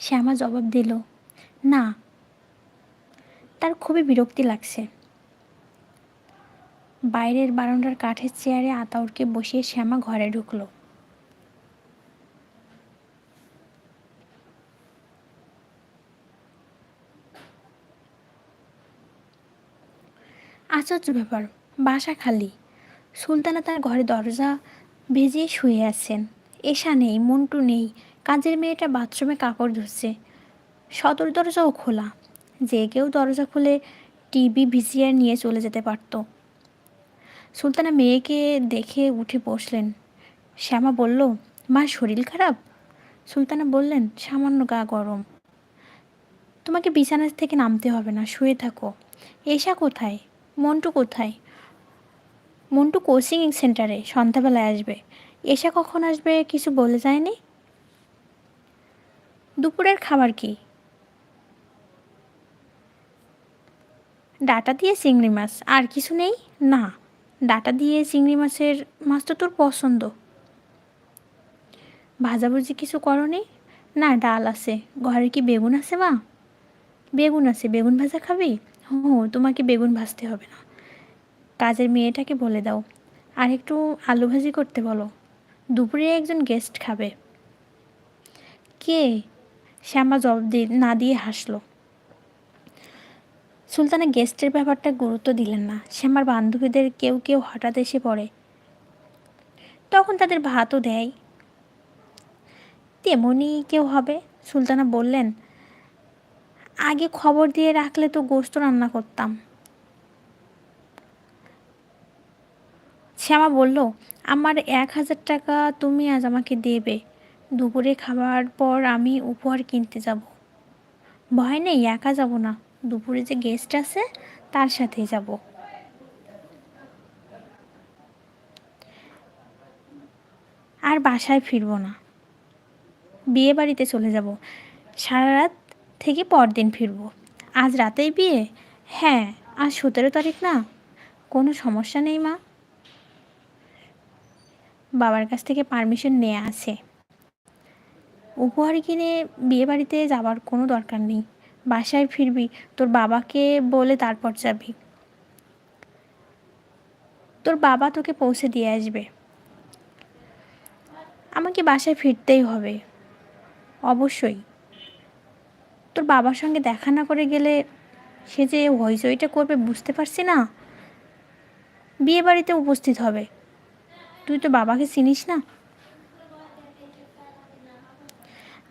শ্যামা জবাব দিল, না। তার খুবই বিরক্তি লাগছে। বাইরের বারান্দার কাঠের চেয়ারে আতাউরকে বসিয়ে শ্যামা ঘরে ঢুকলো। আশ্চর্য ব্যাপার, বাসা খালি। সুলতানা তার ঘরে দরজা ভেজিয়ে শুয়ে আছেন। এশা নেই, মন্টু নেই কাজের মেয়েটা বাথরুমে কাপড় ধুচ্ছে সদর দরজাও খোলা। যে কেউ দরজা খুলে টিভি, ভিসিআর নিয়ে চলে যেতে পারতো। সুলতানা মেয়েকে দেখে উঠে বসলেন। শ্যামা বলল, মা, শরীর খারাপ? সুলতানা বললেন, সামান্য গা গরম। তোমাকে বিছানা থেকে নামতে হবে না, শুয়ে থাকো। এশা কোথায়? মন্টু কোথায়? মন্টু কোচিং সেন্টারে সন্ধ্যাবেলায় আসবে। এসা কখন আসবে কিছু বলে যায়নি? দুপুরের খাবার কি? ডাটা দিয়ে চিংড়ি মাছ। আর কিছু নেই? না। ডাটা দিয়ে চিংড়ি মাছের মাছ তো তোর পছন্দ। ভাজাভুজি কিছু করনি? না, ডাল আছে। ঘরে কি বেগুন আছে মা? বেগুন আছে। বেগুন ভাজা খাবি? হুঁ, তোমাকে বেগুন ভাজতে হবে না। কাজের মেয়েটাকে বলে দাও। আর একটু আলু ভাজি করতে বলো। দুপুরে একজন গেস্ট খাবে। কে? শ্যামা জবাব না দিয়ে হাসলো। সুলতানা গেস্টের ব্যাপারটা গুরুত্ব দিলেন না। শ্যামার বান্ধবীদের কেউ কেউ হঠাৎ এসে পড়ে। তখন তাদের ভাতও দেয়। তেমনই কেউ হবে? সুলতানা বললেন, আগে খবর দিয়ে রাখলে তো গোস্ত রান্না করতাম। শ্যামা বলল, আমার এক হাজার টাকা তুমি আজ আমাকে দেবে। দুপুরে খাবার পর আমি উপহার কিনতে যাব। ভয় নেই, একা যাব না। দুপুরে যে গেস্ট আছে, তার সাথেই যাব। আর বাসায় ফিরবো না। বিয়ে বাড়িতে চলে যাব। সারা রাত থেকে পরদিন ফিরবো। আজ রাতেই বিয়ে? হ্যাঁ আজ সতেরো তারিখ না? কোনো সমস্যা নেই মা। বাবার কাছ থেকে পারমিশন নেওয়া আছে। উপহার কিনে বিয়ে বাড়িতে যাওয়ার কোনো দরকার নেই। বাসায় ফিরবি, তোর বাবাকে বলে তারপর যাবি। তোর বাবা তোকে পৌঁছে দিয়ে আসবে। আমাকে বাসায় ফিরতেই হবে। অবশ্যই। তোর বাবার সঙ্গে দেখা না করে গেলে সে যে হইচইটা করবে বুঝতে পারছি না। বিয়ে বাড়িতে উপস্থিত হবে। তুই তো বাবাকে চিনিস না?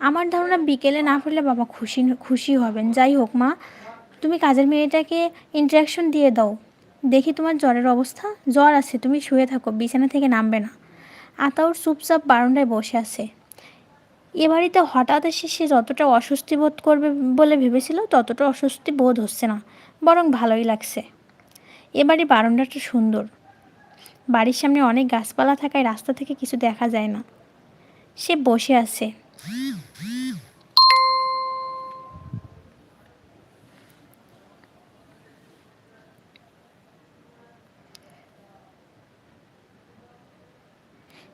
আমার ধারণা বিকেলে না ফিরলে বাবা খুশি খুশি হবেন। যাই হোক, মা, তুমি কাজের মেয়েটাকে ইন্টারাকশন দিয়ে দাও। দেখি তোমার জ্বরের অবস্থা। জ্বর আছে, তুমি শুয়ে থাকো, বিছানা থেকে নামবে না। আতাউর চুপচাপ বারান্দায় বসে আছে। এ বাড়িতে হঠাৎ এসে সে যতটা অস্বস্তি বোধ করবে বলে ভেবেছিল, ততটা অস্বস্তি বোধ হচ্ছে না, বরং ভালোই লাগছে। এ বাড়ি বারান্দাটা সুন্দর। বাড়ির সামনে অনেক গাছপালা থাকায় রাস্তা থেকে কিছু দেখা যায় না। সে বসে আছে।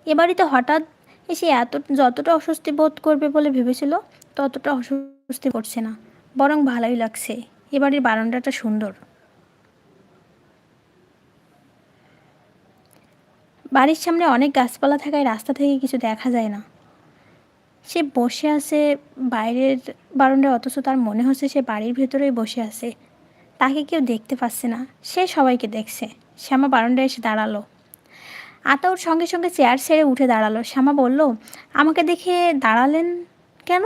এ বাড়িতে হঠাৎ এসে এত, যতটা অস্বস্তি বোধ করবে বলে ভেবেছিল, ততটা অস্বস্তি করছে না। বরং ভালোই লাগছে। এ বাড়ির বারান্দাটা সুন্দর। বাড়ির সামনে অনেক গাছপালা থাকায় রাস্তা থেকে কিছু দেখা যায় না। সে বসে আছে বাইরের বারান্দায়, অথচ তার মনে হচ্ছে সে বাড়ির ভেতরেই বসে আছে। তাকে কেউ দেখতে পাচ্ছে না। সে সবাইকে দেখছে। শ্যামা বারান্দায় এসে দাঁড়াল। আতাউর সঙ্গে সঙ্গে চেয়ার ছেড়ে উঠে দাঁড়াল। শ্যামা বলল, আমাকে দেখে দাঁড়ালেন কেন?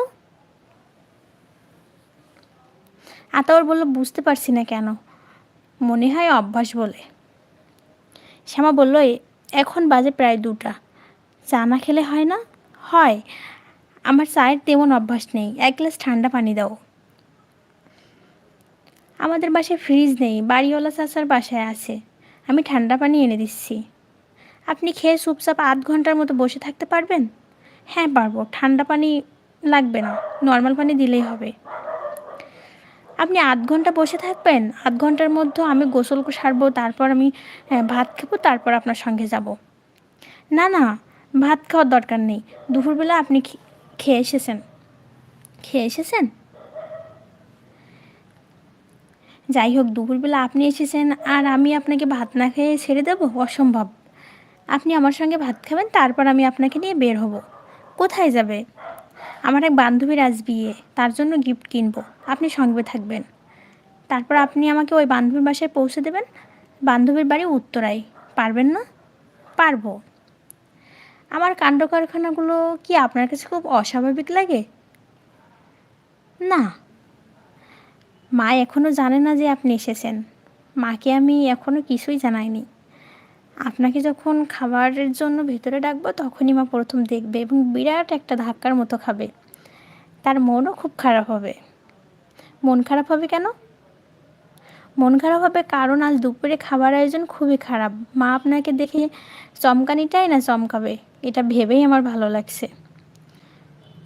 আতাউর বলল, বুঝতে পারছি না কেন। মনে হয় অভ্যাস বলে। শ্যামা বলল এখন বাজে প্রায় দুটা। চা না খেলে হয় না? হয়। আমার চায়ের তেমন অভ্যাস নেই। এক গ্লাস ঠান্ডা পানি দাও। আমাদের বাসায় ফ্রিজ নেই, বাড়িওয়ালা চাচার বাসায় আছে। আমি ঠান্ডা পানি এনে দিচ্ছি। আপনি খেয়ে চুপচাপ আধ ঘণ্টার মতো বসে থাকতে পারবেন? হ্যাঁ পারব। ঠান্ডা পানি লাগবে না। নর্মাল পানি দিলেই হবে। আপনি আধ ঘণ্টা বসে থাকবেন? আধ ঘণ্টার মধ্যে আমি গোসল সারবো, তারপর আমি ভাত খাব, তারপর আপনার সঙ্গে যাব। না না, ভাত খাওয়ার দরকার নেই। দুপুরবেলা আপনি খেয়ে এসেছেন? খেয়ে এসেছেন? যাই হোক, দুপুরবেলা আপনি এসেছেন আর আমি আপনাকে ভাত না খেয়ে ছেড়ে দেবো? অসম্ভব। আপনি আমার সঙ্গে ভাত খাবেন, তারপর আমি আপনাকে নিয়ে বের হব। কোথায় যাবে? আমার এক বান্ধবীর আজ বিয়ে, তার জন্য গিফট কিনবো। আপনি সঙ্গে থাকবেন। তারপর আপনি আমাকে ওই বান্ধবীর বাসায় পৌঁছে দেবেন। বান্ধবীর বাড়ি উত্তরায়। পারবেন না? পারব। আমার কাণ্ড কারখানাগুলো কি আপনার কাছে খুব অস্বাভাবিক লাগে? না। মা এখনও জানে না যে আপনি এসেছেন। মাকে আমি এখনও কিছুই জানাইনি। আপনাকে যখন খাবারের জন্য ভেতরে ডাকবো, তখনই মা প্রথম দেখবে এবং বিরাট একটা ধাক্কার মতো খাবে। তার মনও খুব খারাপ হবে। মন খারাপ হবে কেন? মন খারাপ হবে কারণ আজ দুপুরে খাবার আয়োজন খুবই খারাপ। মা আপনাকে দেখে চমকানিটাই না চমকাবে? এটা ভেবেই আমার ভালো লাগছে।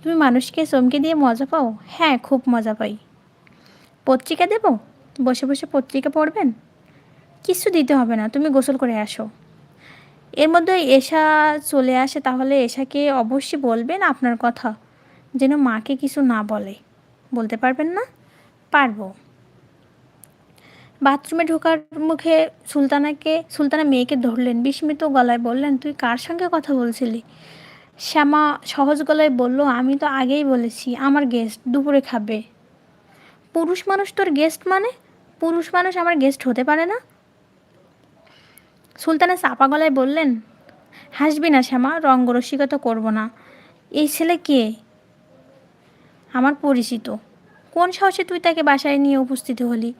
তুমি মানুষকে চমকে দিয়ে মজা পাও? হ্যাঁ খুব মজা পাই। পত্রিকা দেব? বসে বসে পত্রিকা পড়বেন? কিছু দিতে হবে না, তুমি গোসল করে আসো। এর মধ্যে এশা চলে আসে, তাহলে এশাকে অবশ্যই বলবেন আপনার কথা। যেন মাকে কিছু না বলে। বলতে পারবেন না? পারব। বাথরুমে ঢোকার মুখে সুলতানাকে, সুলতানা মেয়েকে ধরলেন। বিস্মিত গলায় বললেন, তুই কার সঙ্গে কথা বলছিলি? শ্যামা সহজ গলায় বলল, আমি তো আগেই বলেছি, আমার গেস্ট দুপুরে খাবে। পুরুষ মানুষ তোর গেস্ট মানে? পুরুষ মানুষ আমার গেস্ট হতে পারে না? সুলতানা চাপা গলায় বললেন, হাসবি না শ্যামা রঙ্গরসিকতা করব না। এই ছেলে কে? আমার পরিচিত। কোন সাহসে তুই তাকে বাসায় নিয়ে উপস্থিত হলি?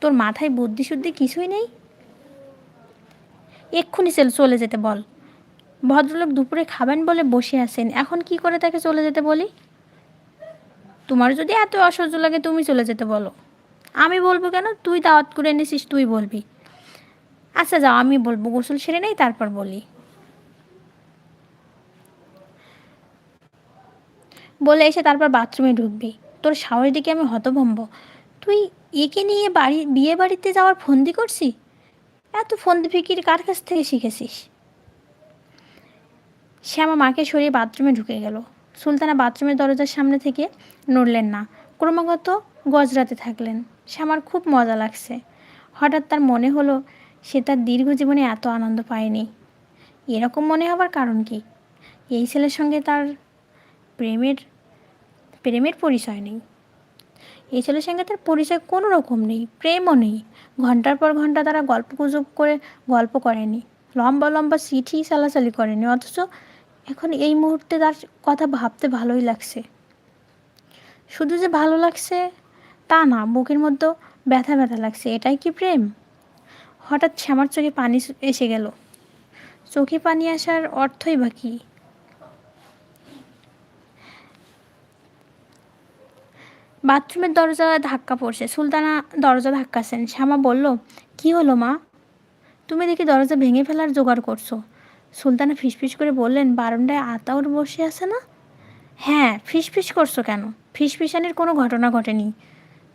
তোর মাথায় বুদ্ধি শুদ্ধি কিছুই নেই? এক্ষুনি সেল চলে যেতে বল। ভদ্রলোক দুপুরে খাবেন বলে বসে আছেন। এখন কি করে তাকে চলে যেতে বলি? তোমার যদি এত অসহ্য লাগে তুমি চলে যেতে বলো। আমি বলব কেন? তুই দাওয়াত করে এনেছিস, তুই বলবি। আচ্ছা যাও, আমি বলব। গোসল সেরে নেই, তারপর বলি। বলে এসে তারপর বাথরুমে ঢুকবি। তোর সাহস দিকে আমি হতভম্ব। তুই একে নিয়ে বাড়ি, বিয়ে বাড়িতে যাওয়ার ফন্দি করছি? এত ফন্দি ফিকির কার কাছ থেকে শিখেছিস? শ্যামা মাকে সরিয়ে বাথরুমে ঢুকে গেল। সুলতানা বাথরুমের দরজার সামনে থেকে নড়লেন না। ক্রমাগত গজরাতে থাকলেন। শ্যামার খুব মজা লাগছে। হঠাৎ তার মনে হলো, সে তার দীর্ঘ জীবনে এত আনন্দ পায়নি। এরকম মনে হবার কারণ কি? এই ছেলের সঙ্গে তার প্রেমের প্রেমের পরিচয় নেই। এই ছেলের সঙ্গে তার পরিচয় কোনো রকম নেই, প্রেমও নেই। ঘণ্টার পর ঘণ্টা তারা গল্প গুজব করে গল্প করেনি, লম্বা লম্বা চিঠি চালাচালি করেনি, অথচ এখন এই মুহূর্তে তার কথা ভাবতে ভালোই লাগছে। শুধু যে ভালো লাগছে তা না, বুকের মধ্যে ব্যথা ব্যথা লাগছে, এটাই কি প্রেম? হঠাৎ শ্যামার চোখে পানি এসে গেল। চোখে পানি আসার অর্থই বা কী? বাথরুমের দরজা ধাক্কা পড়ছে, সুলতানা দরজা ধাক্কাছেন। শ্যামা বলল, কি হলো মা? তুমি দেখি দরজা ভেঙে ফেলার জোগাড় করছ। সুলতানা ফিসফিস করে বললেন, বারান্দায় আতাউর বসে আছে না? হ্যাঁ ফিসফিস করছ কেন? ফিসফিসানির কোনো ঘটনা ঘটেনি।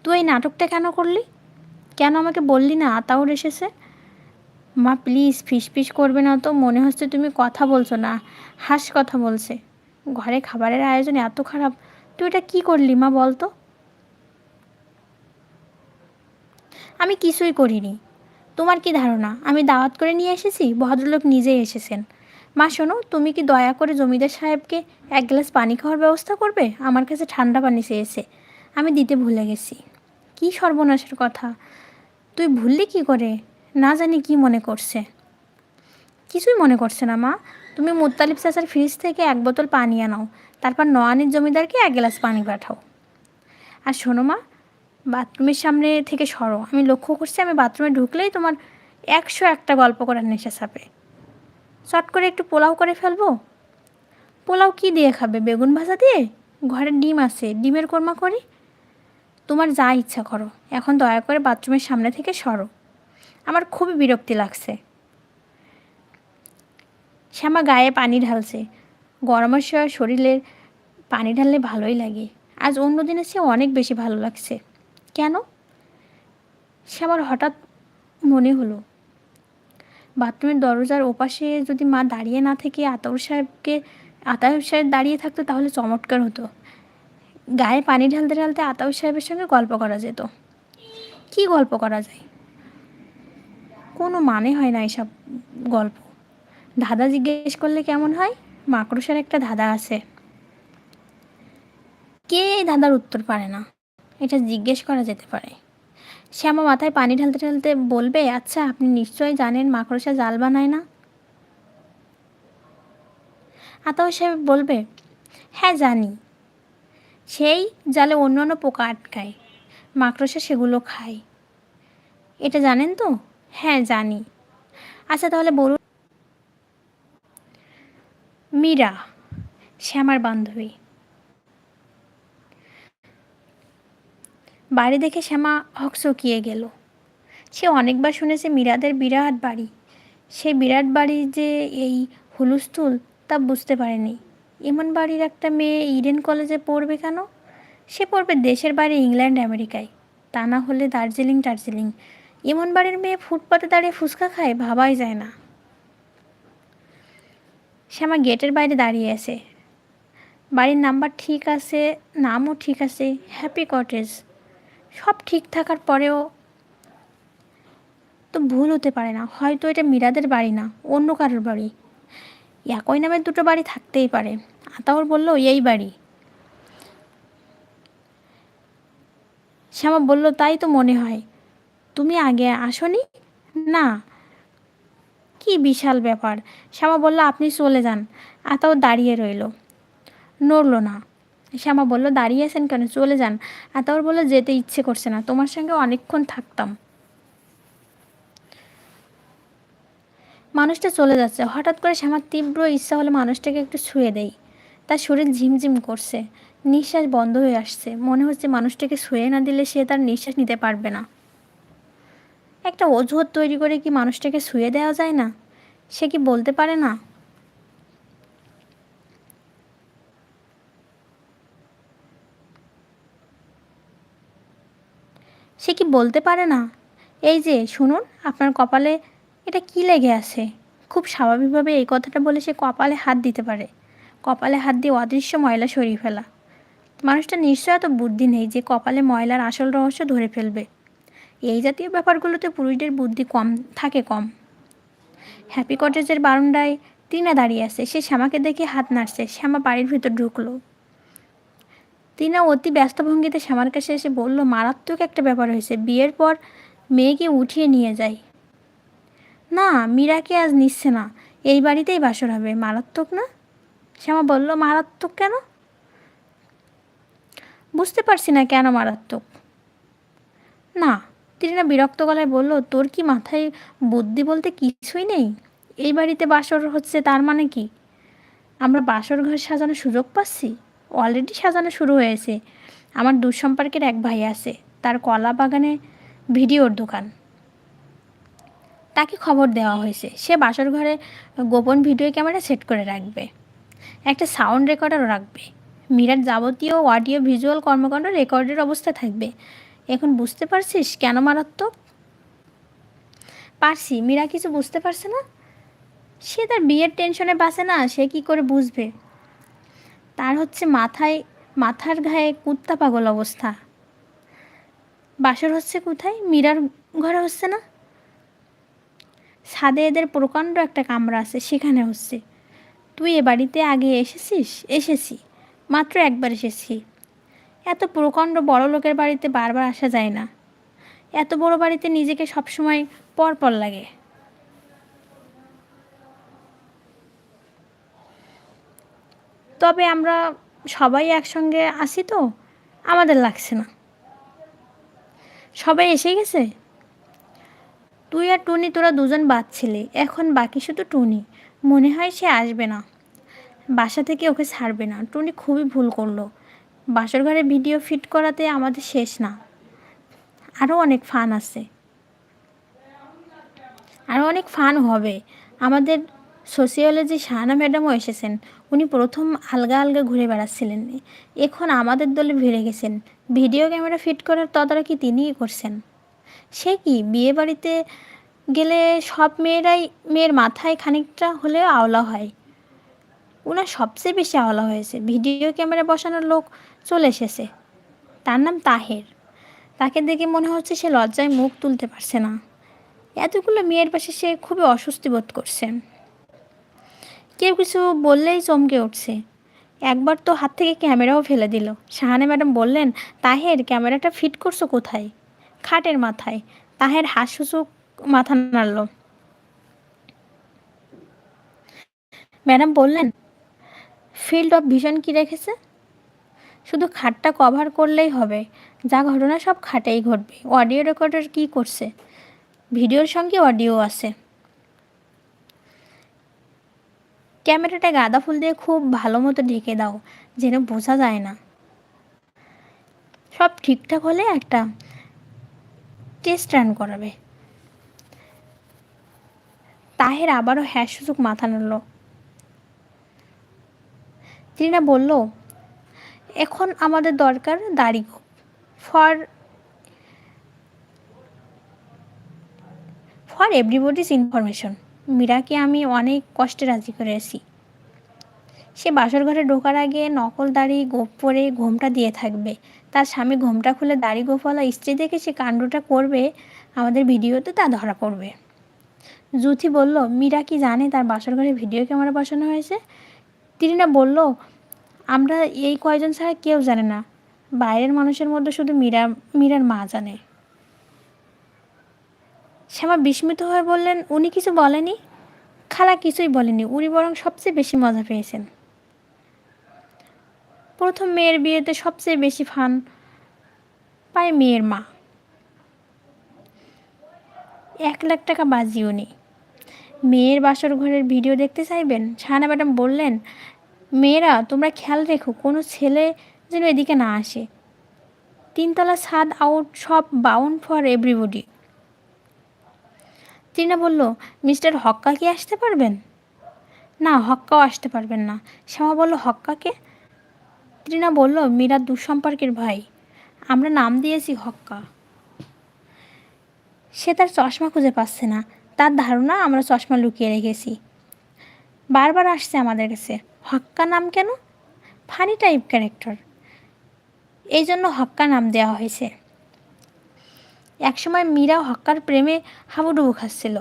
তুই এই নাটকটা কেন করলি? কেন আমাকে বললি না আতাউর এসেছে? মা, প্লিজ, ফিসফিস করবে না তো, মনে হচ্ছে তুমি কথা বলছো না, হাস কথা বলছে। ঘরে খাবারের আয়োজন এত খারাপ, তুই এটা কী করলি মা বলতো? আমি কিছুই করিনি। তোমার কি ধারণা? আমি দাওয়াত করে নিয়ে এসেছি? ভদ্রলোক নিজেই এসেছেন। মা, শোনো, তুমি কি দয়া করে জমিদার সাহেবকে এক গ্লাস পানি খাওয়ার ব্যবস্থা করবে? আমার কাছে ঠান্ডা পানি চেয়েছে। আমি দিতে ভুলে গেছি। কি সর্বনাশের কথা। তুই ভুললি কি করে? না জানি কি মনে করছে। কিছুই মনে করছে না, মা। তুমি মুত্তালিব চাচার ফ্রিজ থেকে এক বোতল পানি আনাও। তারপর নয়ানির জমিদারকে এক গ্লাস পানি পাঠাও। আর শোনো, মা বাথরুমের সামনে থেকে সরো। আমি লক্ষ্য করছি আমি বাথরুমে ঢুকলেই তোমার একশো একটা গল্প করার নেশা চাপে চট করে একটু পোলাও করে ফেলব? পোলাও কি দিয়ে খাবে? বেগুন ভাজা দিয়ে? ঘরে ডিম আছে, ডিমের কোরমা করি? তোমার যা ইচ্ছা করো। এখন দয়া করে বাথরুমের সামনে থেকে সরো। আমার খুবই বিরক্তি লাগছে। শ্যামা গায়ে পানি ঢালছে। গরমের সময় শরীরের পানি ঢাললে ভালোই লাগে। আজ অন্য দিনের চেয়ে অনেক বেশি ভালো লাগছে। কেন? সে আমার হঠাৎ মনে হলো। বাথরুমের দরজার ওপাশে যদি মা দাঁড়িয়ে না থেকে আতাউর সাহেবকে আতাউর সাহেব দাঁড়িয়ে থাকতো তাহলে চমৎকার হতো। গায়ে পানি ঢালতে ঢালতে আতাউর সাহেবের সঙ্গে গল্প করা যেত। কি গল্প করা যায়? কোনো মানে হয় না এসব গল্প। দাদা জিজ্ঞেস করলে কেমন হয়? মাকড়সার একটা দাদা আছে। কে এই দাদার উত্তর পারে না? এটা জিজ্ঞেস করা যেতে পারে। সে আমার মাথায় পানি ঢালতে ঢালতে বলবে আচ্ছা আপনি নিশ্চয়ই জানেন মাকড়সা জাল বানায় না? আতাও সাহেব বলবে হ্যাঁ জানি। সেই জালে অন্য অন্য পোকা আটকায়, মাকড়সা সেগুলো খায়। এটা জানেন তো? হ্যাঁ জানি। আচ্ছা তাহলে বলুন। মীরা সে আমার বান্ধবী। বাড়ি দেখে শ্যামা হকচকিয়ে গেল। সে অনেকবার শুনেছে মীরাদের বিরাট বাড়ি। সেই বিরাট বাড়ি যে এই হুলুস্থুল তা বুঝতে পারেনি। এমন বাড়ির একটা মেয়ে ইডেন কলেজে পড়বে কেন? সে পড়বে দেশের বাড়ি ইংল্যান্ড, আমেরিকায়। তা না হলে দার্জিলিং, টার্জিলিং। এমন বাড়ির মেয়ে ফুটপাতে দাঁড়িয়ে ফুচকা খায় ভাবাই যায় না। শ্যামা গেটের বাইরে দাঁড়িয়ে আছে। বাড়ির নাম্বার ঠিক আছে, নামও ঠিক আছে, হ্যাপি কটেজ। সব ঠিক থাকার পরেও তো ভুল হতে পারে না। হয়তো এটা মীরাদের বাড়ি না, অন্য কারোর বাড়ি। একই নামের দুটো বাড়ি থাকতেই পারে। আতাউর বলল, এই বাড়ি। শ্যামা বলল, তাই তো মনে হয়। তুমি আগে আসনি? না। কি বিশাল ব্যাপার। শ্যামা বলল, আপনি চলে যান। আতাও দাঁড়িয়ে রইল। নড়ল না। শ্যামা বলল, দাঁড়িয়ে আছেন কেন? চলে যান। আতাউর বলল, যেতে ইচ্ছে করছে না। তোমার সঙ্গে অনেকক্ষণ থাকতাম। মানুষটা চলে যাচ্ছে। হঠাৎ করে শ্যামার তীব্র ইচ্ছা হলে মানুষটাকে একটু ছুঁয়ে দেয় তার শরীর ঝিমঝিম করছে। নিঃশ্বাস বন্ধ হয়ে আসছে। মনে হচ্ছে মানুষটাকে ছুঁয়ে না দিলে সে তার নিঃশ্বাস নিতে পারবে না। একটা অজুহাত তৈরি করে কি মানুষটাকে ছুঁয়ে দেওয়া যায় না? সে কি বলতে পারে না? সে কি বলতে পারে না? এই যে, শুনুন, আপনার কপালে এটা কি লেগে আছে? খুব স্বাভাবিকভাবে এই কথাটা বলে সে কপালে হাত দিতে পারে। কপালে হাত দিয়ে অদৃশ্য ময়লা সরিয়ে ফেলা। মানুষটা নিশ্চয় এত বুদ্ধি নেই যে কপালে ময়লার আসল রহস্য ধরে ফেলবে। এই জাতীয় ব্যাপারগুলোতে পুরুষদের বুদ্ধি কম, থাকে কম। হ্যাপি কটেজের বারান্দায় টিনা দাঁড়িয়ে আছে। সে শ্যামাকে দেখে হাত নাড়ছে। শ্যামা বাড়ির ভিতর ঢুকলো। টিনা অতি ব্যস্ত ভঙ্গিতে শ্যামার কাছে এসে বলল, মারাত্মক একটা ব্যাপার হয়েছে। বিয়ের পর মেয়েকে উঠিয়ে নিয়ে যায় না, মীরাকে আজ নিচ্ছে না। এই বাড়িতেই বাসর হবে। মারাত্মক না? শ্যামা বলল, মারাত্মক কেন? বুঝতে পারছি না কেন মারাত্মক। না। তিরিনা বিরক্ত গলায় বলল, তোর কি মাথায় বুদ্ধি বলতে কিছুই নেই? এই বাড়িতে বাসর হচ্ছে তার মানে কি? আমরা বাসর ঘর সাজানোর সুযোগ পাচ্ছি? অলরেডি সাজানো শুরু হয়েছে। আমার দুঃসম্পর্কের এক ভাই আছে, তার কলা বাগানে ভিডিওর দোকান। তাকে খবর দেওয়া হয়েছে, সে বাসর ঘরে গোপন ভিডিও ক্যামেরা সেট করে রাখবে, একটা সাউন্ড রেকর্ডারও রাখবে। মীরার যাবতীয় অডিও, ভিজুয়াল কর্মকাণ্ড, রেকর্ডের অবস্থা থাকবে। এখন বুঝতে পারছিস কেন মারাত্মক? পারছি, মীরা কিছু বুঝতে পারছে না? সে তার বিয়ের টেনশনে বাঁচে না, সে কি করে বুঝবে? তার হচ্ছে মাথায়, মাথার ঘায়ে কুত্তা পাগল অবস্থা। বাসর হচ্ছে কোথায়? মীরার ঘরে হচ্ছে না? ছাদে এদের প্রকাণ্ড একটা কামরা আছে, সেখানে হচ্ছে। তুই এ বাড়িতে আগে এসেছিস? এসেছি। মাত্র একবার এসেছি। এত প্রকাণ্ড বড় লোকের বাড়িতে বারবার আসা যায় না। এত বড় বাড়িতে নিজেকে সবসময় পর পর লাগে। তবে আমরা সবাই একসঙ্গে আসি তো, আমাদের লাগছে না। সবাই এসে গেছে? তুই আর টুনি, তোরা দুজন বাদ ছিলি, এখন বাকি শুধু টুনি। মনে হয় সে আসবে না। বাসা থেকে ওকে ছাড়বে না। টুনি খুবই ভুল করল। বাসর ঘরে ভিডিও ফিট করাতে আমাদের শেষ না। আরও অনেক ফান আছে। আরও অনেক ফান হবে। আমাদের সোসিওলজি শাহানা ম্যাডামও এসেছেন। উনি প্রথম আলগা আলগা ঘুরে বেড়াচ্ছিলেন। এখন আমাদের দলে ভিড়ে গেছেন। ভিডিও ক্যামেরা ফিট করার তদারকি তিনিই করছেন। সে কি, বিয়ে বাড়িতে গেলে সব মেয়েরাই মেয়ের মাথায় খানিকটা হলেও আওলা হয়? উনার সবচেয়ে বেশি আওলা হয়েছে। ভিডিও ক্যামেরা বসানোর লোক চলে এসেছে। তার নাম তাহের। তাকে দেখে মনে হচ্ছে সে লজ্জায় মুখ তুলতে পারছে না। এতগুলো মেয়ের পাশে সে খুবই অস্বস্তি বোধ করছে। কেউ কিছু বললেই চমকে উঠছে। একবার তো হাত থেকে ক্যামেরাও ফেলে দিল। শাহানে ম্যাডাম বললেন, তাহের, ক্যামেরাটা ফিট করছ কোথায়? খাটের মাথায়। তাহের হাসুচুক মাথা নাড়ল। ম্যাডাম বললেন, ফিল্ড অফ ভিশন কি রেখেছে? শুধু খাটটা কভার করলেই হবে। যা ঘটনা সব খাটেই ঘটবে। অডিও রেকর্ডার কি করছে? ভিডিওর সঙ্গে অডিও আছে। ক্যামেরাটা গাঁদা ফুল দিয়ে খুব ভালো মতো ঢেকে দাও, যেন বোঝা যায় না। সব ঠিকঠাক হলে একটা টেস্ট রান করাবে। তাহের আবারও হ্যাঁ সুযোগ মাথা নাড়ল। ত্রিনা বলল, এখন আমাদের দরকার দাড়ি ফর ফর এভরিবডিস ইনফরমেশন। মীরাকে আমি অনেক কষ্টে রাজি করেছি। সে বাসর ঘরে ঢোকার আগে নকল দাড়ি গোপ পরে ঘোমটা দিয়ে থাকবে। তার স্বামী ঘোমটা খুলে দাড়ি গোপওয়ালা স্ত্রী দেখে সে কাণ্ডটা করবে, আমাদের ভিডিওতে তা ধরা পড়বে। জুথি বলল, মীরা কি জানে তার বাসর ঘরে ভিডিও ক্যামেরা বসানো হয়েছে? তিরিনা বলল, আমরা এই কয়জন ছাড়া কেউ জানে না। বাইরের মানুষের মধ্যে শুধু মীরা, মীরার মা জানে। শ্যামা বিস্মিত হয়ে বললেন, উনি কিছু বলেনি? খালা কিছুই বলেনি, উনি বরং সবচেয়ে বেশি মজা পেয়েছেন। প্রথম মেয়ের বিয়েতে সবচেয়ে বেশি ফান পায় মেয়ের মা। এক লাখ টাকা বাজি উনি। মেয়ের বাসর ঘরের ভিডিও দেখতে চাইবেন? শাহানা ম্যাডাম বললেন, মেয়েরা, তোমরা খেয়াল রেখো, কোনো ছেলে যেন এদিকে না আসে। তিনতলা ছাদ আউট সব বাউন্ড ফর এভরিবডি টিনা বলল, মিস্টার হক্কা কি আসতে পারবেন? না, হক্কাও আসতে পারবেন না। শ্যামা বলল, হক্কাকে? ত্রিনা বলল, মীরা দুঃসম্পর্কের ভাই। আমরা নাম দিয়েছি হক্কা। সে তার চশমা খুঁজে পাচ্ছে না। তার ধারণা আমরা চশমা লুকিয়ে রেখেছি। বারবার আসছে আমাদের কাছে। হক্কা নাম কেন? Funny type character. এই জন্য হক্কা নাম দেওয়া হয়েছে। একসময় মীরা হক্কার প্রেমে হাবুডুবু খাচ্ছিল।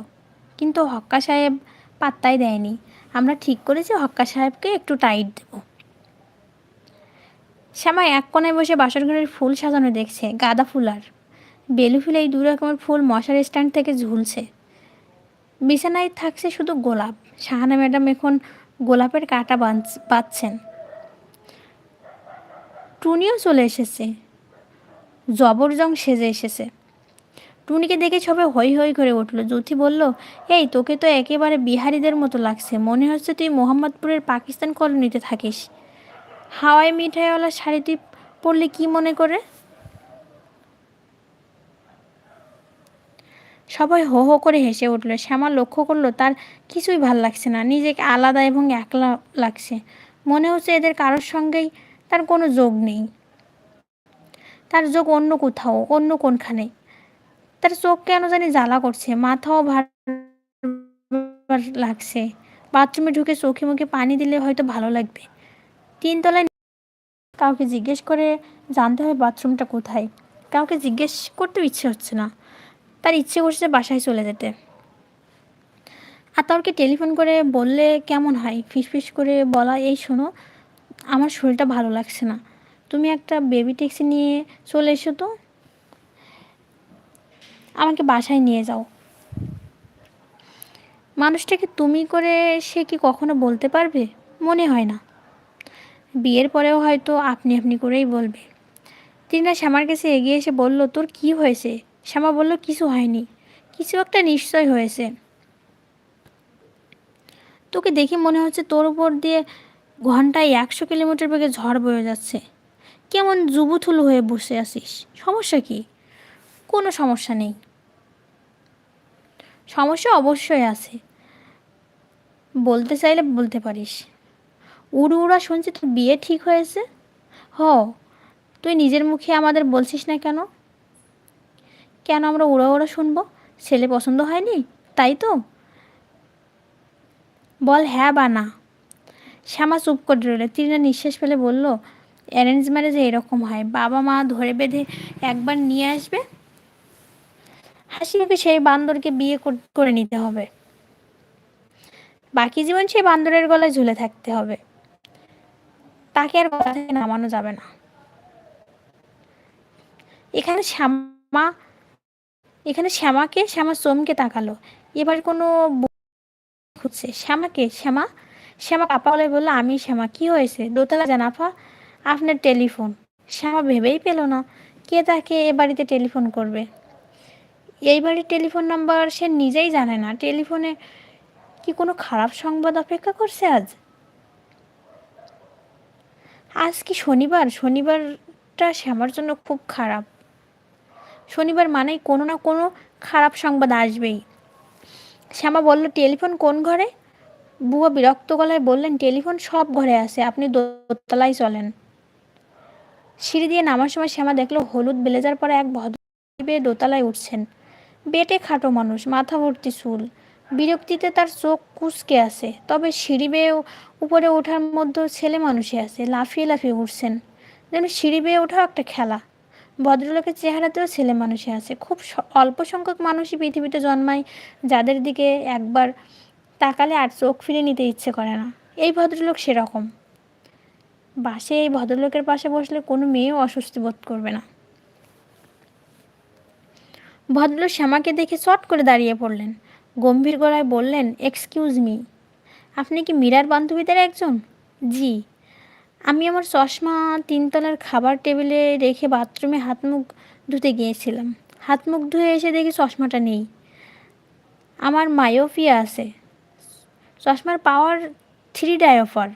কিন্তু হক্কা সাহেব পাত্তাই দেয়নি। আমরা ঠিক করেছি হক্কা সাহেবকে একটু টাইট দেব। শ্যামা এক কোনায় বসে বাসর ঘরের ফুল সাজানো দেখছে, গাঁদা ফুল আর। বেলু ফুল এই দু রকমের ফুল মশার স্ট্যান্ড থেকে ঝুলছে। বিছানায় থাকছে শুধু গোলাপ। শাহানা ম্যাডাম এখন গোলাপের কাটা বাঁধছেন টুনিও চলে এসেছে। জবরজং সেজে এসেছে। টুনিকে দেখে সবাই হই হই করে উঠল। জ্যোতি বলল, এই, তোকে তো একেবারে বিহারিদের মতো লাগছে। মনে হচ্ছে তুই মোহাম্মদপুরের পাকিস্তান কলোনিতে থাকিস। হাওয়াই মিঠাইওয়ালা শাড়ি তুই পরলে কি মনে করে? সবাই হো হো করে হেসে উঠল। শ্যামা লক্ষ্য করল, তার কিছুই ভালো লাগছে না। নিজেকে আলাদা এবং একলা লাগছে। মনে হচ্ছে এদের কারোর সঙ্গেই তার কোনো যোগ নেই। তার যোগ অন্য কোথাও, অন্য কোনখানে। তার চোখ কেন জানি জ্বালা করছে, মাথাও ভার লাগছে। বাথরুমে ঢুকে চোখে মুখে পানি দিলে হয়তো ভালো লাগবে। তিনতলায় কাউকে জিজ্ঞেস করে জানতে হয় বাথরুমটা কোথায়। কাউকে জিজ্ঞেস করতেও ইচ্ছে হচ্ছে না। তার ইচ্ছে করছে বাসায় চলে যেতে। আর তারকে টেলিফোন করে বললে কেমন হয়? ফিসফিস করে বলা, এই শোনো, আমার শরীরটা ভালো লাগছে না। তুমি একটা বেবি ট্যাক্সি নিয়ে চলে এসো তো। আমাকে বাসায় নিয়ে যাও। মানুষটাকে তুমি করে সে কি কখনো বলতে পারবে? মনে হয় না। বিয়ের পরেও হয়তো আপনি আপনি করেই বলবে। তিনা শ্যামার কাছে এগিয়ে এসে বলল, তোর কি হয়েছে? শ্যামা বলল, কিছু হয়নি। কিছু একটা নিশ্চয় হয়েছে। তোকে দেখে মনে হচ্ছে তোর উপর দিয়ে ঘন্টায় একশো কিলোমিটার বেগে ঝড় বয়ে যাচ্ছে। কেমন জুবুথুলু হয়ে বসে আছিস? সমস্যা কি? কোনো সমস্যা নেই। সমস্যা অবশ্যই আছে। বলতে চাইলে বলতে পারিস। উড়ু উড়া শুনছি তোর বিয়ে ঠিক হয়েছে? হ, তুই নিজের মুখে আমাদের বলছিস না কেন? কেন আমরা উড়া উড়া শুনব? ছেলে পছন্দ হয়নি? তাই তো? বল হ্যাঁ বা না। শ্যামা চুপ করে রইল। তৃণা নিঃশ্বাস ফেলে বলল অ্যারেঞ্জ ম্যারেজে এরকম হয়। বাবা মা ধরে বেঁধে একবার নিয়ে আসবে হাসি মুখে সেই বান্দরকে বিয়ে করে নিতে হবে। বাকি জীবন সেই বান্দরের গলায় ঝুলে থাকতে হবে। তাকে আর কথা থেকে নামানো যাবে না। এখানে শ্যামা, এখানে শ্যামাকে, শ্যামা সোমকে তাকালো। এবার কোনো খুঁজছে শ্যামাকে শ্যামা? শ্যামা কাপা বলে বলল, আমি শ্যামা। কি হয়েছে? দোতলা জানাফা? আপনার টেলিফোন? শ্যামা ভেবেই পেল না। কে তাকে এ বাড়িতে টেলিফোন করবে? এই বাড়ির টেলিফোন নাম্বার সে নিজেই জানে না। টেলিফোনে কি কোনো খারাপ সংবাদ অপেক্ষা করছে আজ? আজ কি শনিবার? শনিবারটা শ্যামার জন্য খুব খারাপ। শনিবার মানেই কোনো না কোনো খারাপ সংবাদ আসবেই। শ্যামা বলল, টেলিফোন কোন ঘরে? বুয়া বিরক্ত গলায় বললেন, টেলিফোন সব ঘরে আছে, আপনি দোতলায় চলেন। সিঁড়ি দিয়ে নামার সময় শ্যামা দেখল, হলুদ ব্লেজার পরে এক ভদ্র দোতলায় উঠছেন। বেটে খাটো মানুষ মাথা ভর্তি চুল। বিরক্তিতে তার চোখ কুচকে আছে, তবে সিঁড়ি বেয়ে উপরে ওঠার মধ্যে ছেলে মানুষই আছে, লাফিয়ে লাফিয়ে উঠছেন। যেন সিঁড়ি বেয়ে ওঠাও একটা খেলা। ভদ্রলোকের চেহারাতেও ছেলে মানুষই আছে। খুব অল্প সংখ্যক মানুষই পৃথিবীতে জন্মায়, যাদের দিকে একবার তাকালে আর চোখ ফিরে নিতে ইচ্ছে করে না। এই ভদ্রলোক সেরকম। বাসে এই ভদ্রলোকের পাশে বসলে কোনো মেয়েও অস্বস্তি বোধ করবে না। ভদ্রলোক শ্যামাকে দেখে চট করে দাঁড়িয়ে পড়লেন। গম্ভীর গলায় বললেন এক্সকিউজ মি আপনি কি মীরার বান্ধবীদের একজন? জি, আমি আমার চশমা, তিনতলার খাবার টেবিলে রেখে বাথরুমে হাত মুখ ধুতে গিয়েছিলাম। হাত মুখ ধুয়ে এসে দেখি চশমাটা নেই। আমার মায়োফিয়া আছে। চশমার পাওয়ার থ্রি ডায়োফার,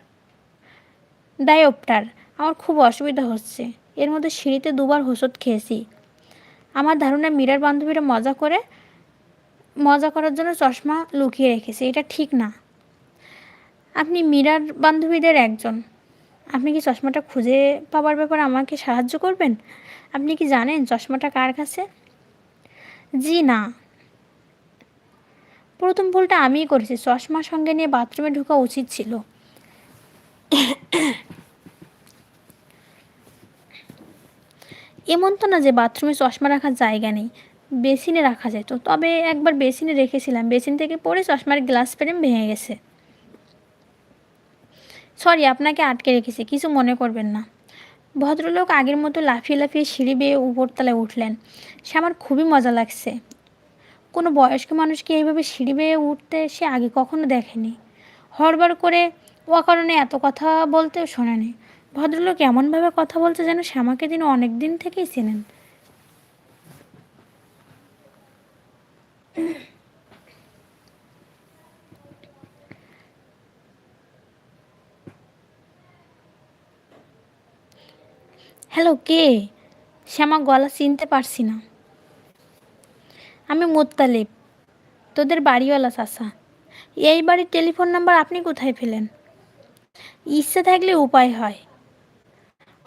ডায়োপটার। আমার খুব অসুবিধা হচ্ছে। এর মধ্যে সিঁড়িতে দুবার ওষুধ খেয়েছি। আমার ধারণা মীরার বান্ধবীরা মজা করে, মজা করার জন্য চশমা লুকিয়ে রেখেছে। এটা ঠিক না। আপনি মীরার বান্ধবীদের একজন। আপনি কি চশমাটা খুঁজে পাওয়ার ব্যাপারে আমাকে সাহায্য করবেন? আপনি কি জানেন চশমাটা কার কাছে? জি, না। প্রথম ভুলটা আমিই করেছি। চশমা সঙ্গে নিয়ে বাথরুমে ঢোকা উচিত ছিল। এমন তো না যে বাথরুমে চশমা রাখার জায়গা নেই। বেসিনে রাখা যেত তবে একবার বেসিনে রেখেছিলাম। বেসিন থেকে পড়ে চশমার গ্লাস ফ্রেম ভেঙে গেছে। সরি, আপনাকে আটকে রেখেছি। কিছু মনে করবেন না। ভদ্রলোক আগের মতো লাফিয়ে লাফিয়ে সিঁড়ি বেয়ে উপরতলায় উঠলেন। সে আমার খুবই মজা লাগছে। কোনো বয়স্ক মানুষকে এইভাবে সিঁড়ি বেয়ে উঠতে সে আগে কখনো দেখেনি। হরবার করে অকারণে এত কথা বলতেও শোনেনি। ভদ্রলোক এমনভাবে কথা বলছে যেন শ্যামাকে তিনি অনেক দিন থেকেই চেনেন। হ্যালো, কে? শ্যামা গলা চিনতে পারছি না। আমি মোত্তালিব তোদের বাড়িওয়ালা চাষা এই বাড়ির টেলিফোন নাম্বার আপনি কোথায় পেলেন? ইচ্ছে থাকলে উপায় হয়।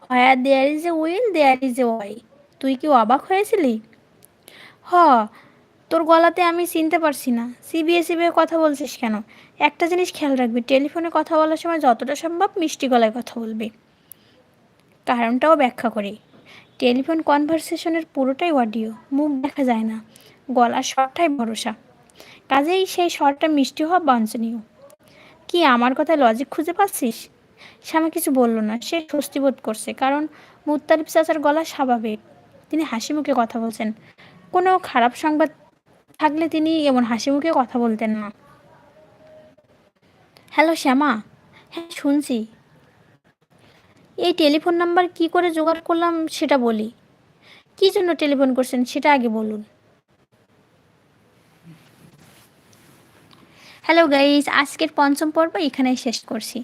হ্যাঁ there is a will there is a way তুই কি অবাক হয়েছিলি? হ, তোর গলাতে আমি চিনতে পারছি না। সিবিএ সিবিএ কথা বলছিস কেন? একটা জিনিস খেয়াল রাখবি, টেলিফোনে কথা বলার সময় যতটা সম্ভব মিষ্টি গলায় কথা বলবি। কারণটাও ব্যাখ্যা করি। টেলিফোন কনভারসেশনের পুরোটাই অডিও, মুখ দেখা যায় না। গলার স্বরটাই ভরসা। কাজেই সেই স্বরটা মিষ্টি হওয়া বাঞ্ছনীয়। কি আমার কথায় লজিক খুঁজে পাচ্ছিস? শ্যামা কিছু বলল না, সে স্বস্তি বোধ করছে, কারণ মুত্তারিফ চাচার গলা স্বাভাবিক। তিনি হাসি মুখে কথা বলছেন। কোনো খারাপ সংবাদ থাকলে তিনি এমন হাসি মুখে কথা বলতেন না। হ্যালো শ্যামা হ্যাঁ শুনছি। এই টেলিফোন নাম্বার কি করে জোগাড় করলাম সেটা বলি। কী জন্য টেলিফোন করছেন সেটা আগে বলুন। হ্যালো গাইজ আজকের পঞ্চম পর্ব এখানেই শেষ করছি।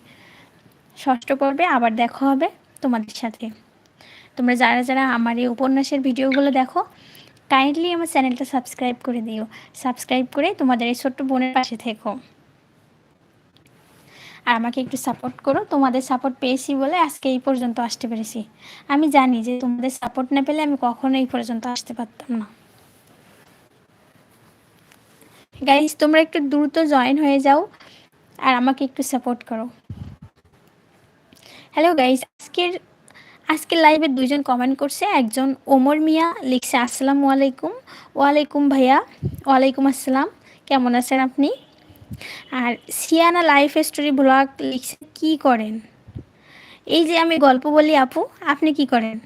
ষষ্ঠ পর্বে আবার দেখা হবে তোমাদের সাথে। তোমরা যারা যারা আমার এই উপন্যাসের ভিডিওগুলো দেখো কাইন্ডলি আমার চ্যানেলটা সাবস্ক্রাইব করে দিও। সাবস্ক্রাইব করে তোমাদের এই ছোট্ট বোনের পাশে থেকো। আর আমাকে একটু সাপোর্ট করো। তোমাদের সাপোর্ট পেয়েছি বলে আজকে এই পর্যন্ত আসতে পেরেছি। আমি জানি যে তোমাদের সাপোর্ট না পেলে আমি কখনো এই পর্যন্ত আসতে পারতাম না। গাইজ তোমরা একটু দ্রুত জয়েন হয়ে যাও আর আমাকে একটু সাপোর্ট করো। হ্যালো গাইস আজকের আজকের লাইভে দুইজন কমেন্ট করছে। একজন ওমর মিয়া লিখছে, আসসালামু আলাইকুম। ওয়ালাইকুম ভাইয়া। ওয়ালাইকুম আসসালাম। কেমন আছেন আপনি? আর সিয়ানা লাইফ স্টোরি ব্লগ লিখছে, কী করেন? এই যে আমি গল্প বলি, আপু, আপনি কি করেন?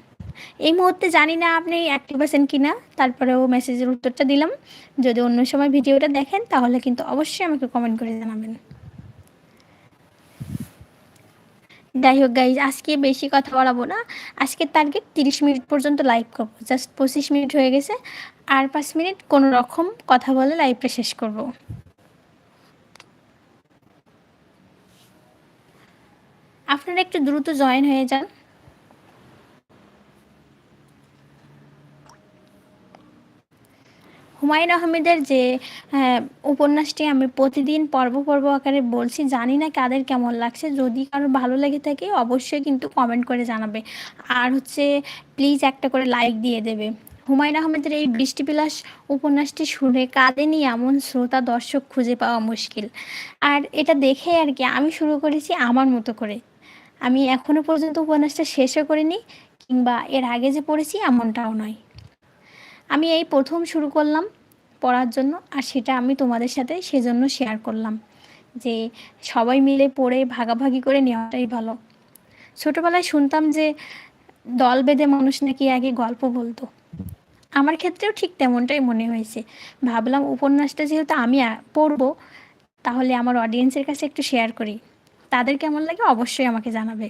এই মুহূর্তে জানি না আপনি অ্যাক্টিভ আছেন কি না তারপরেও মেসেজের উত্তরটা দিলাম। যদি অন্য সময় ভিডিওটা দেখেন, তাহলে কিন্তু অবশ্যই আমাকে কমেন্ট করে জানাবেন। যাই হোক গাইজ আজকে বেশি কথা বলাবো না। আজকে টার্গেট তিরিশ মিনিট পর্যন্ত লাইভ করব। জাস্ট পঁচিশ মিনিট হয়ে গেছে। আর পাঁচ মিনিট কোনো রকম কথা বলে লাইভটা শেষ করব। আপনারা একটু দ্রুত জয়েন হয়ে যান। হুমায়ুন আহমেদের যে উপন্যাসটি আমি প্রতিদিন পর্ব পর্ব আকারে বলছি, জানি না কাদের কেমন লাগছে। যদি কারও ভালো লেগে থাকে, অবশ্যই কিন্তু কমেন্ট করে জানাবে। আর হচ্ছে প্লিজ একটা করে লাইক দিয়ে দেবে। হুমায়ুন আহমেদের এই বৃষ্টিবিলাস উপন্যাসটি শুনে কাঁদেনি এমন শ্রোতা দর্শক খুঁজে পাওয়া মুশকিল। আর এটা দেখে আর কি, আমি শুরু করেছি আমার মতো করে। আমি এখনও পর্যন্ত উপন্যাসটা শেষও করিনি, কিংবা এর আগে যে পড়েছি এমনটাও নয়। আমি এই প্রথম শুরু করলাম পড়ার জন্য আর সেটা আমি তোমাদের সাথে সেজন্য শেয়ার করলাম যে সবাই মিলে পড়ে ভাগাভাগি করে নেওয়াটাই ভালো। ছোটোবেলায় শুনতাম যে দল বেঁধে মানুষ নাকি আগে গল্প বলতো। আমার ক্ষেত্রেও ঠিক তেমনটাই মনে হয়েছে। ভাবলাম উপন্যাসটা যেহেতু আমি পড়ব, তাহলে আমার অডিয়েন্সের কাছে একটু শেয়ার করি। তাদের কেমন লাগে অবশ্যই আমাকে জানাবে।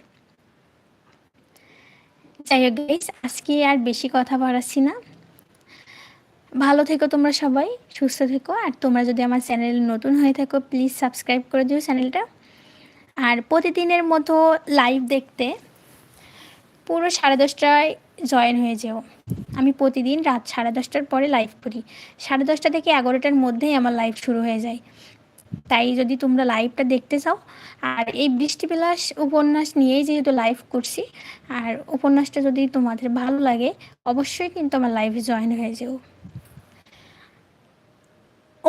যাই হোক আজকে আর বেশি কথা বাড়াচ্ছি না। ভালো থেকো তোমরা সবাই, সুস্থ থেকো। আর তোমরা যদি আমার চ্যানেল নতুন হয়ে থাকো প্লিজ সাবস্ক্রাইব করে দিও চ্যানেলটা। আর প্রতিদিনের মতো লাইভ দেখতে পুরো সাড়ে দশটায় জয়েন হয়ে যেও। আমি প্রতিদিন রাত সাড়ে দশটার পরে লাইভ করি। সাড়ে দশটা থেকে এগারোটার মধ্যেই আমার লাইভ শুরু হয়ে যায়। তাই যদি তোমরা লাইভটা দেখতে চাও, আর এই বৃষ্টিবিলাস উপন্যাস নিয়েই যেহেতু লাইভ করছি, আর উপন্যাসটা যদি তোমাদের ভালো লাগে, অবশ্যই কিন্তু আমার লাইভে জয়েন হয়ে যেও।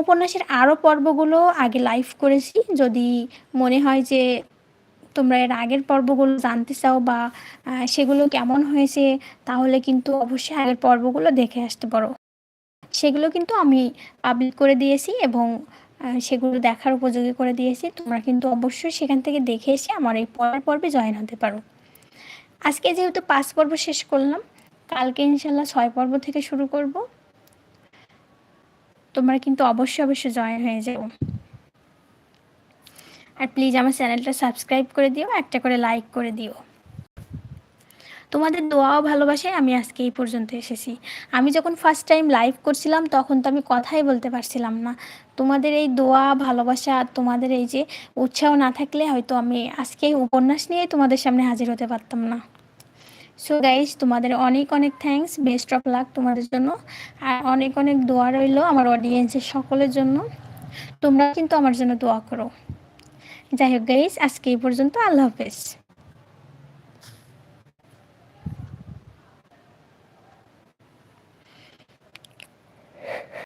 উপন্যাসের আরও পর্বগুলো আগে লাইভ করেছি। যদি মনে হয় যে তোমরা এর আগের পর্বগুলো জানতে চাও বা সেগুলো কেমন হয়েছে, তাহলে কিন্তু অবশ্যই আগের পর্বগুলো দেখে আসতে পারো। সেগুলো কিন্তু আমি পাবলিক করে দিয়েছি এবং সেগুলো দেখার উপযোগী করে দিয়েছি। তোমরা কিন্তু অবশ্যই সেখান থেকে দেখে এসে আমার এই পরের পর্বে জয়েন হতে পারো। আজকে যেহেতু পাঁচ পর্ব শেষ করলাম, কালকে ইনশাল্লাহ ছয় পর্ব থেকে শুরু করব। তোমরা কিন্তু অবশ্যই অবশ্যই জয়েন হয়ে যাও। আর প্লিজ আমার চ্যানেলটা সাবস্ক্রাইব করে দিও, একটা করে লাইক করে দিও। তোমাদের দোয়াও ভালোবাসে আমি আজকে এই পর্যন্ত এসেছি। আমি যখন ফার্স্ট টাইম লাইভ করছিলাম, তখন তো আমি কথাই বলতে পারছিলাম না। তোমাদের এই দোয়া, ভালোবাসা তোমাদের এই যে উৎসাহ না থাকলে হয়তো আমি আজকে উপন্যাস নিয়ে তোমাদের সামনে হাজির হতে পারতাম না। সো গাইজ তোমাদের অনেক অনেক থ্যাংকস বেস্ট অফ লাক তোমাদের জন্য। আর অনেক অনেক দোয়া রইল আমার অডিয়েন্সের সকলের জন্য। তোমরা কিন্তু আমার জন্য দোয়া করো। যাই হোক গাইজ আজকে এই পর্যন্ত আল্লাহ হাফেজ।